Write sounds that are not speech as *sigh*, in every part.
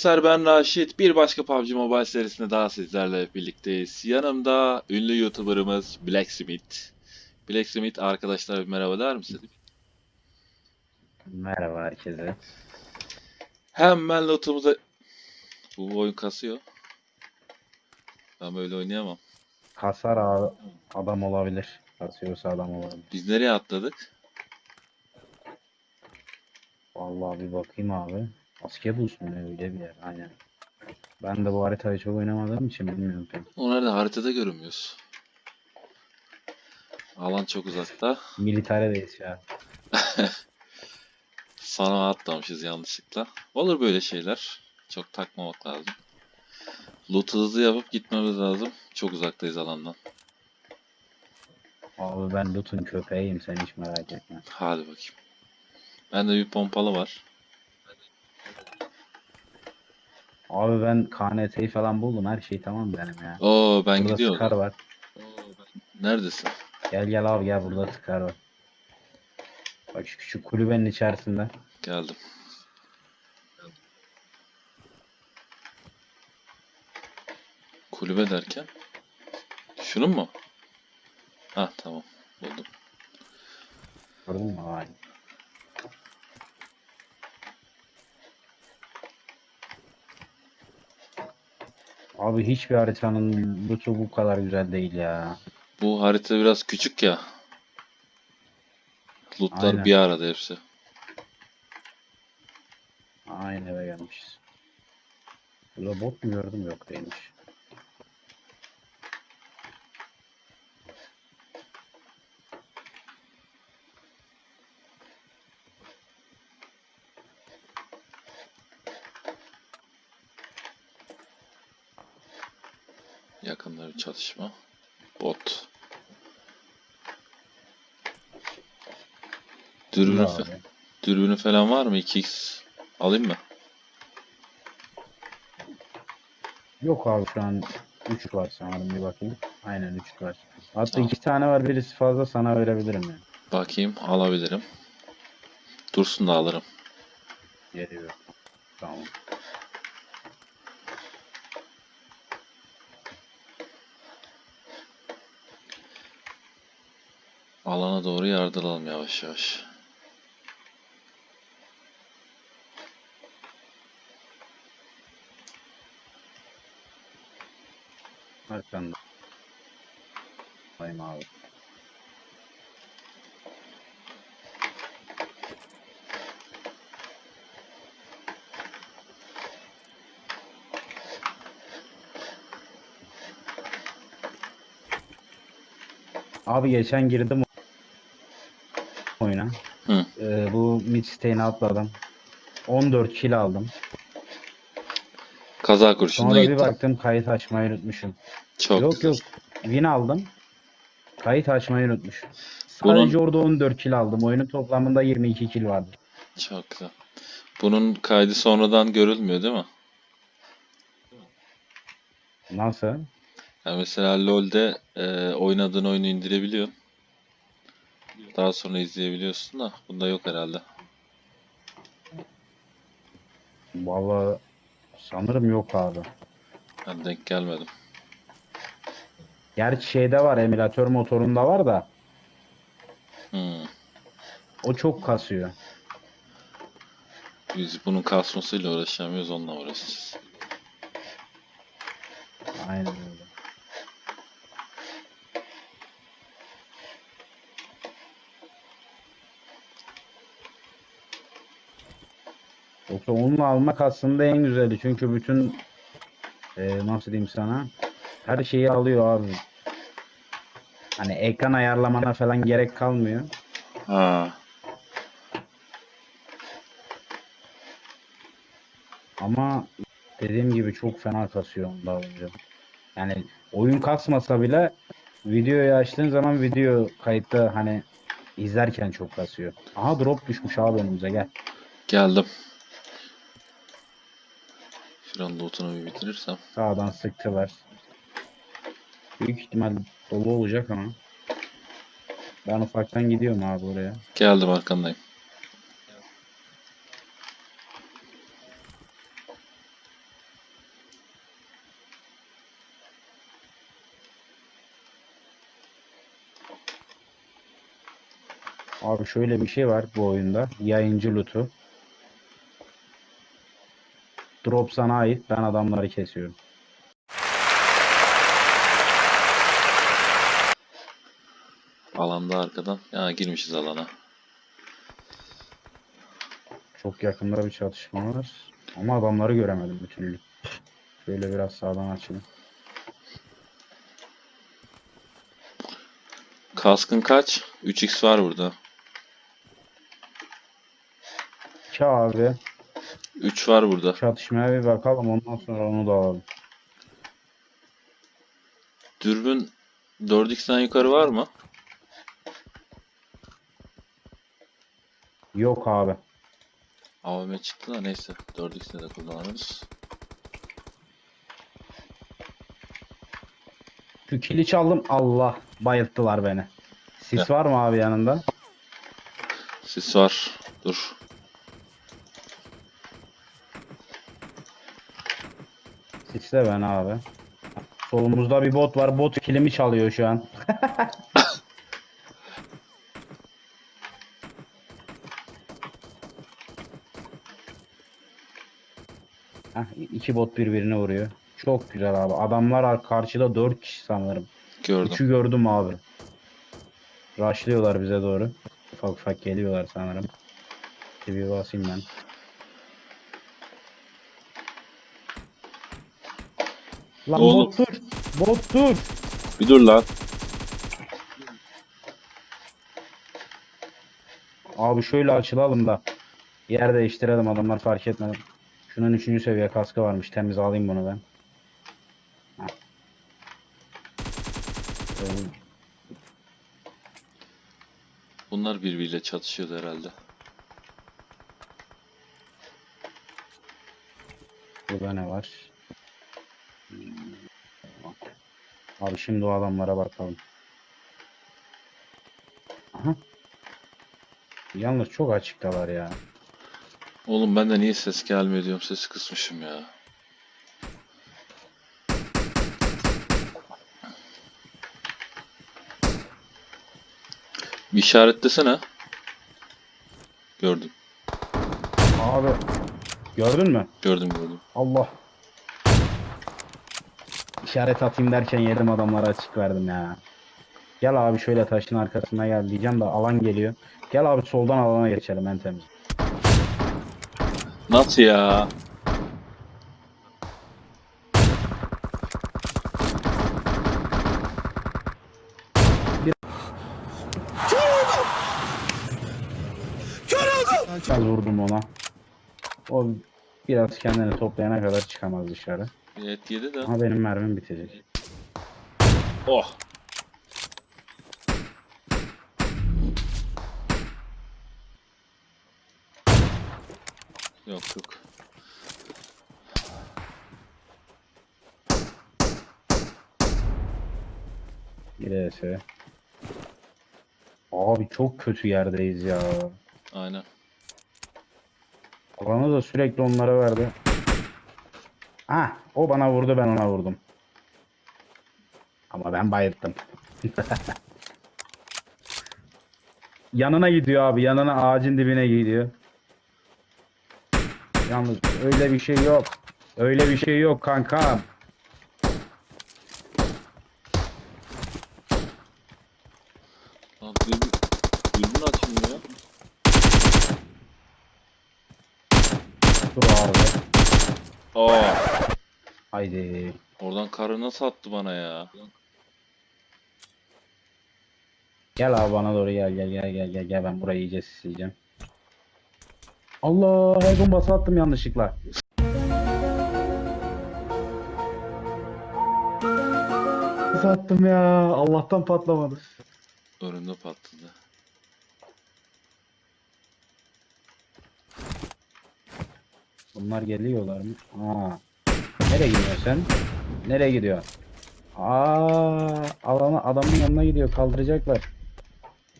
Arkadaşlar ben Raşit. Bir başka PUBG Mobile serisinde daha sizlerle birlikteyiz. Yanımda ünlü YouTuber'ımız Blacksmith. Blacksmith arkadaşlar bir merhaba der misin? Merhaba herkese. Hemen lootumuza... Bu oyun kasıyor. Ben böyle oynayamam. Kasar a- adam olabilir. Kasıyorsa adam olabilir. Biz nereye atladık? Vallahi bir bakayım abi. Askebus mu ne öyle bir yer aynen. Ben de bu haritayı çok oynamadığım için bilmiyorum pek. O nerede? Haritada görünmüyoruz. Alan çok uzakta. Militaredeyiz ya. *laughs* Sana atlamışız yanlışlıkla. Olur böyle şeyler. Çok takmamak lazım. Loot hızlı yapıp gitmemiz lazım. Çok uzaktayız alandan. Abi ben Lut'un köpeğiyim sen hiç merak etme. Hadi bakayım. Bende bir pompalı var. Abi ben KNT'yi falan buldum her şey tamam benim ya. Oo ben burada gidiyorum. Scar var. Neredesin? Gel gel abi gel burada Scar var. Bak şu küçük kulübenin içerisinde. Geldim. Kulübe derken? Şunun mu? Ha tamam. Buldum. Gördün mü? Vay. Abi hiçbir haritanın loot'u bu kadar güzel değil ya. Bu harita biraz küçük ya. Lootlar Aynen. bir arada hepsi. Aynı eve gelmişiz. Burada bot mu gördüm? Yok değilmiş. Yakında bir çatışma. Bot. Dürbünü, fe- abi. dürbünü falan var mı? 2x alayım mı? Yok abi şu an 3 var sanırım bir bakayım. Aynen 3 var. Hatta Tamam. 2 tane var birisi fazla sana verebilirim yani. Bakayım alabilirim. Dursun da alırım. Geliyor. Tamam. Alana doğru yardılalım yavaş yavaş. Arkanda. Bayım abi. Abi geçen girdim Mid state'ini atladım. 14 kill aldım. Kaza kurşununa Sonra bir gittim. baktım kayıt açmayı unutmuşum. Çok yok güzel. yok. Win aldım. Kayıt açmayı unutmuşum. Bunun- Sadece orada 14 kill aldım. Oyunun toplamında 22 kill vardı. Çok güzel. Bunun kaydı sonradan görülmüyor değil mi? Nasıl? Yani mesela LoL'de e, oynadığın oyunu indirebiliyorsun. Daha sonra izleyebiliyorsun da bunda yok herhalde. Vallahi sanırım yok abi. Ben denk gelmedim. Gerçi şeyde var emülatör motorunda var da Hmm. o çok kasıyor. Biz bunun kasmasıyla uğraşamıyoruz, onunla uğraşacağız. Aynen öyle. Yoksa onunla almak aslında en güzeli. Çünkü bütün e, nasıl diyeyim sana her şeyi alıyor abi. Hani ekran ayarlamana falan gerek kalmıyor. Ha. Ama dediğim gibi çok fena kasıyor onda önce. Yani oyun kasmasa bile videoyu açtığın zaman video kayıtta hani izlerken çok kasıyor. Aha drop düşmüş abi önümüze gel. Geldim. Şuranın lootunu bir bitirirsem. Sağdan sıktılar. Büyük ihtimal dolu olacak ama. Ben ufaktan gidiyorum abi oraya. Geldim arkandayım. Abi şöyle bir şey var bu oyunda. Yayıncı lootu. Drop sana ait. Ben adamları kesiyorum. Alanda arkadan. Ya girmişiz alana. Çok yakında bir çatışma var. Ama adamları göremedim türlü. Şöyle biraz sağdan açayım. Kaskın kaç? 3x var burada. Ki abi 3 var burada. çatışmaya bir bakalım ondan sonra onu da alalım. Dürbün 4x'ten yukarı var mı? Yok abi. AVM çıktı da neyse. 4x'te de kullanırız. Şu kili çaldım. Allah bayılttılar beni. Sis Ya. var mı abi yanında? Sis var. Dur. Sisle ben abi. Solumuzda bir bot var. Bot kilimi çalıyor şu an. *laughs* Heh, iki bot birbirine vuruyor. Çok güzel abi. Adamlar ar- karşıda 4 kişi sanırım. Gördüm. Üçü gördüm abi. Rushlıyorlar bize doğru. Ufak ufak geliyorlar sanırım. Bir basayım ben. Lan Oğlum. bot dur. Bot dur. Bir dur lan. Abi şöyle açılalım da. Yer değiştirelim adamlar fark etmeden. Şunun 3. seviye kaskı varmış. Temiz alayım bunu ben. Heh. Ee, Bunlar birbiriyle çatışıyordu herhalde. Burada ne var? Hmm. Abi şimdi o adamlara bakalım. Aha. Yalnız çok açıktalar ya. Oğlum ben de niye ses gelmiyor diyorum. Sesi kısmışım ya. Bir işaretlesene. Gördüm. Abi gördün mü? Gördüm gördüm. Allah. İşaret atayım derken yedim adamlara açık verdim ya. Gel abi şöyle taşın arkasına gel diyeceğim de alan geliyor. Gel abi soldan alana geçelim en temiz. Nasıl ya? Biraz vurdum ona. O biraz kendini toplayana kadar çıkamaz dışarı. Bir et yedi de. Ama benim mermim bitecek. Oh. Yok yok. Bir ES. Abi çok kötü yerdeyiz ya. Aynen. Alanı da sürekli onlara verdi. Ha, o bana vurdu ben ona vurdum. Ama ben bayılttım. *laughs* yanına gidiyor abi. Yanına ağacın dibine gidiyor. Yalnız öyle bir şey yok. Öyle bir şey yok kankam. Lan dürbün, dürbün açılmıyor. Dur abi. Aa. Oradan karı nasıl attı bana ya? Gel abi bana doğru gel gel gel gel gel gel ben burayı iyice sisleyeceğim. Allah her bombası attım yanlışlıkla. Nasıl attım ya? Allah'tan patlamadı. Önümde patladı. Bunlar geliyorlar mı? Aa. Nereye gidiyorsun sen? Nereye gidiyor? Aa, alana adamın yanına gidiyor. Kaldıracaklar.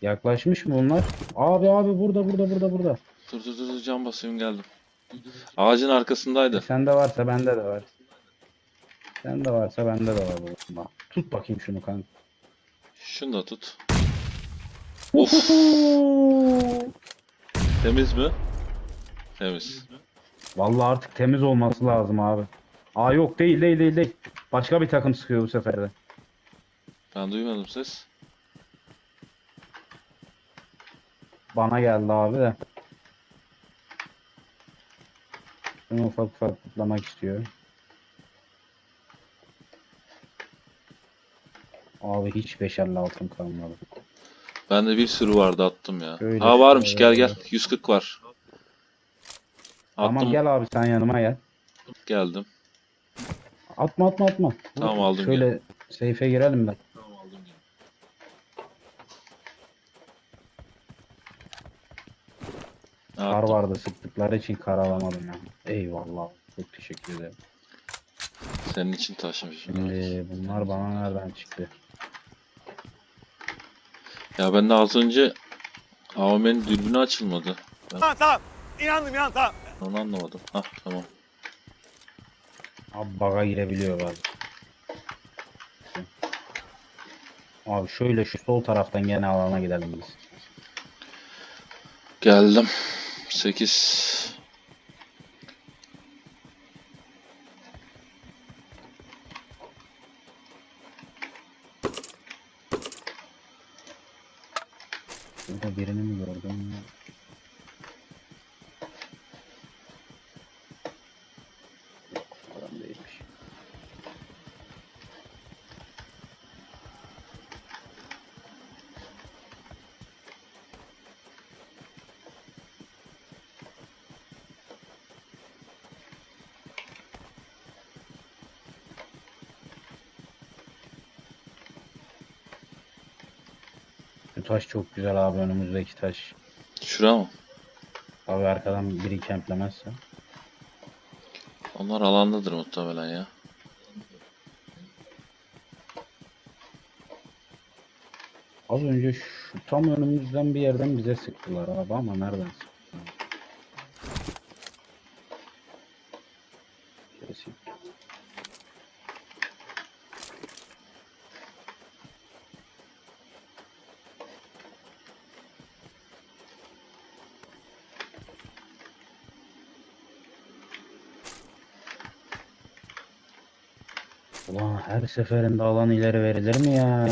Yaklaşmış mı bunlar? Abi abi burada burada burada burada. Dur dur dur dur, can basıyorum geldim. Ağacın arkasındaydı. Sende varsa bende de var. Sende varsa bende de var bu bomba. Tut bakayım şunu kanka. Şunu da tut. Of. Temiz mi? Temiz. Vallahi artık temiz olması lazım abi. Aa yok değil değil değil değil. Başka bir takım sıkıyor bu sefer de. Ben duymadım ses. Bana geldi abi de. Bunu ufak ufak kutlamak istiyor. Abi hiç beşerli altın kalmadı. Bende bir sürü vardı attım ya. Öyle ha varmış gel gel. evet. 140 var. Attım Tamam gel abi sen yanıma gel. geldim. Atma atma atma. Tamam, aldım Şöyle seyfe girelim de. Kar Attım. vardı sıktıkları için kar alamadım ya. Eyvallah. Çok teşekkür ederim. Senin için taşımışım. evet. Şimdi bunlar bana nereden çıktı? Ya ben de az önce AVM'nin dürbünü açılmadı. Tamam tamam. İnandım inandım tamam. Onu anlamadım. Hah tamam. Abi baga girebiliyor bazen. Abi şöyle şu sol taraftan gene alana gidelim biz. Geldim. 8 taş çok güzel abi önümüzdeki taş. Şura mı? Abi arkadan biri kemplemezse. Onlar alandadır muhtemelen ya. Az önce şu tam önümüzden bir yerden bize sıktılar abi ama nereden sıktılar? Kesin. Ulan her seferinde alan ileri verilir mi ya?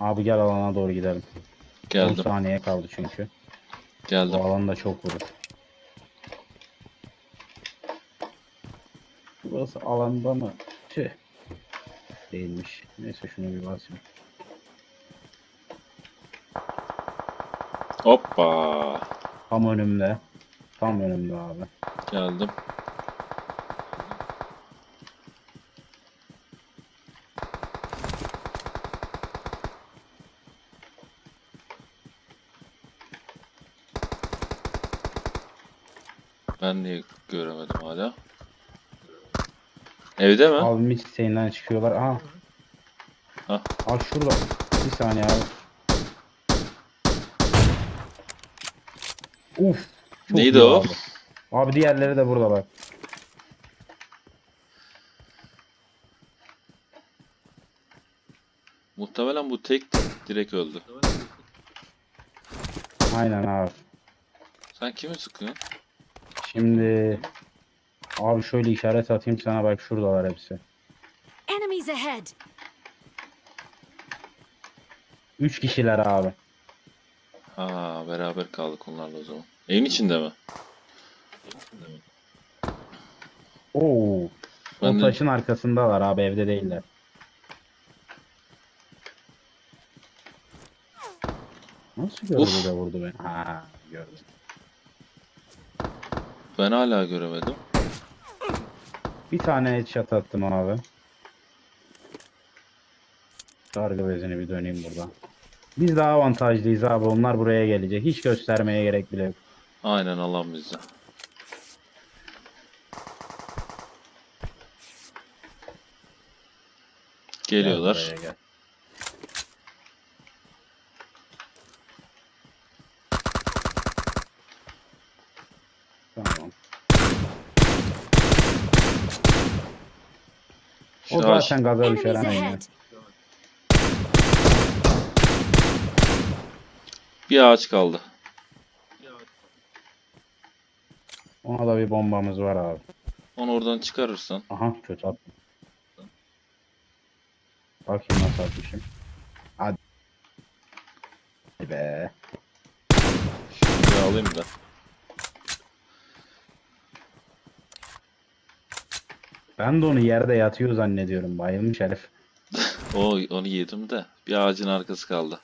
Abi gel alana doğru gidelim. 10 Geldim. saniye kaldı çünkü. Bu Geldim. alan da çok vurur. Burası alanda mı? Tüh. Değilmiş. Neyse şunu bir basayım. Hoppa. Tam önümde. Tam önümde abi. Geldim. Ben niye göremedim hala? Evde mi? Abi mis isteğinden çıkıyorlar. Aha. Hah. Abi şurada. Bir saniye abi. Uf. Çok Neydi iyi o? Abi. abi diğerleri de burada bak. Muhtemelen bu tek direkt öldü. Aynen abi. Sen kimi sıkıyorsun? Şimdi abi şöyle işaret atayım sana bak şuradalar hepsi. Enemies ahead! Üç kişiler abi. Ha beraber kaldık onlarla o zaman. Evin içinde mi? Oo. Ben o de- taşın arkasındalar abi evde değiller. Nasıl gördü Uf. de vurdu beni? Ha gördü. Ben hala göremedim. Bir tane headshot attım abi. Kargı bezini bir döneyim buradan. Biz daha avantajlıyız abi. Onlar buraya gelecek. Hiç göstermeye gerek bile yok. Aynen bizde. Gel Geliyorlar. gel. O Şu ağaç- zaten gaza düşer Enemies ahead. Bir ağaç kaldı. Ona da bir bombamız var abi. Onu oradan çıkarırsan. Aha kötü attım. Bakayım nasıl atmışım. Hadi. Hadi be. Şunu bir alayım da. Ben de onu yerde yatıyor zannediyorum. Bayılmış herif. *laughs* O onu yedim de. Bir ağacın arkası kaldı.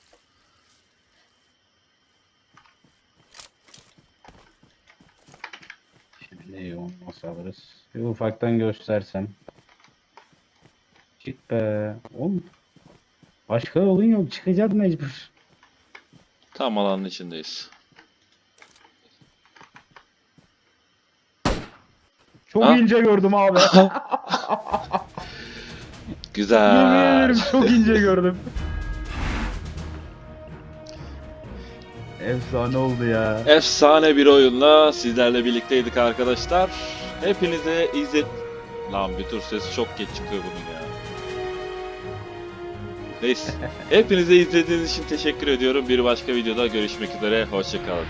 Şimdi onu nasıl alırız? Bir ufaktan göstersem. Çık be. Oğlum. Başka yolun yok. Çıkacağız mecbur. Tam alanın içindeyiz. Çok Ha? ince gördüm abi. *laughs* Yemin Güzel. ederim çok ince gördüm. Efsane oldu ya. Efsane bir oyunla sizlerle birlikteydik arkadaşlar. Hepinize izlet... Lan bir tur ses çok geç çıkıyor bunun ya. Neyse. *laughs* Hepinize izlediğiniz için teşekkür ediyorum. Bir başka videoda görüşmek üzere. Hoşçakalın.